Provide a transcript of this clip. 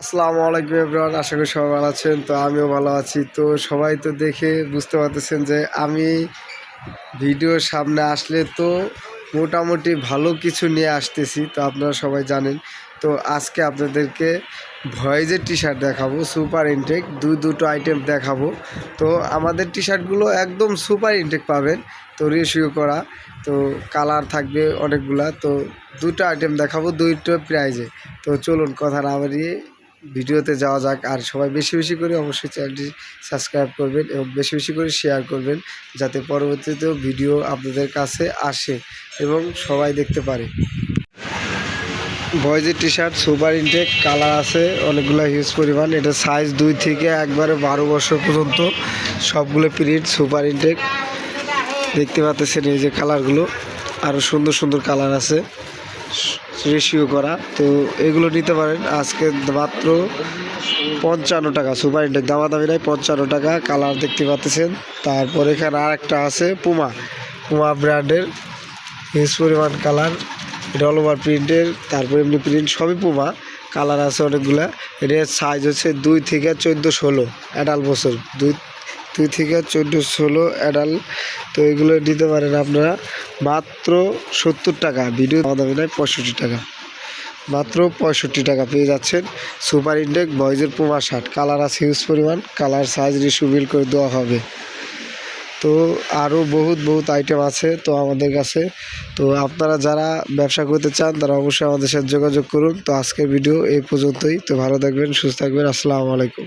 আসসালামু আলাইকুম এভরিওয়ান, আশা করি সবাই ভালো আছেন। তো আমিও ভালো আছি। তো সবাই তো দেখে বুঝতে পারতেছেন যে আমি ভিডিওর সামনে আসলে তো মোটামুটি ভালো কিছু নিয়ে আসতেছি, তো আপনারা সবাই জানেন। তো আজকে আপনাদেরকে ভয়েজের টি শার্ট দেখাবো সুপার ইনটেক দুই দুটো আইটেম দেখাবো। তো আমাদের টি শার্টগুলো একদম সুপার ইনটেক পাবেন, তো রেশিও করা, তো কালার থাকবে অনেকগুলা। তো দুটো আইটেম দেখাবো, দুইটো প্রাইজে তো চলুন, কথা না বাড়িয়ে ভিডিওতে যাওয়া যাক আর সবাই বেশি বেশি করে অবশ্যই চ্যানেলটি সাবস্ক্রাইব করবেন এবং বেশি বেশি করে শেয়ার করবেন যাতে পরবর্তীতেও ভিডিও আপনাদের কাছে আসে এবং সবাই দেখতে পারে। বয়েজের T shirt super intake, colour আছে, অনেকগুলো হিউজ পরিমাণ। এটা সাইজ দুই থেকে একবারে বারো বছর পর্যন্ত। সবগুলো প্রিন্ট সুপার ইনটেক। দেখতে পাচ্ছেন এই যে কালারগুলো। আরও সুন্দর সুন্দর কালার আছে। রেশিও করা। তো এগুলো নিতে পারেন। আজকে মাত্র পঞ্চান্ন টাকা। সুপার ইনটেক দামাদামি নাই, পঞ্চান্ন টাকা। কালার দেখতে পাচ্ছেন। তারপর এখানে আর একটা আছে পুমা পুমা ব্র্যান্ডের হিউজ পরিমাণ কালার। এটা অল ওভার প্রিন্টের তারপর এমনি প্রিন্ট সবই পুমা কালার আছে অনেকগুলা। এটার সাইজ হচ্ছে দুই থেকে চোদ্দ ষোলো। অ্যাডাল বছর। দুই দুই থেকে চোদ্দ ষোলো অ্যাডাল তো এগুলো নিতে পারেন আপনারা। মাত্র সত্তর টাকা ভিডিও দাম নয় পঁয়ষট্টি টাকা। মাত্র পঁয়ষট্টি টাকা পেয়ে যাচ্ছেন সুপার ইনটেক বয়েজের পুমা শার্ট কালার আছে হিউজ পরিমাণ কালার সাইজ রিসু বিল করে দেওয়া হবে। তো আরও বহুত বহুত আইটেম আছে তো আমাদের কাছে। তো আপনারা যারা ব্যবসা করতে চান, তারা অবশ্যই আমাদের সাথে যোগাযোগ করুন। তো আজকের ভিডিও এই পর্যন্তই। তো ভালো থাকবেন, সুস্থ থাকবেন। আসসালামু আলাইকুম।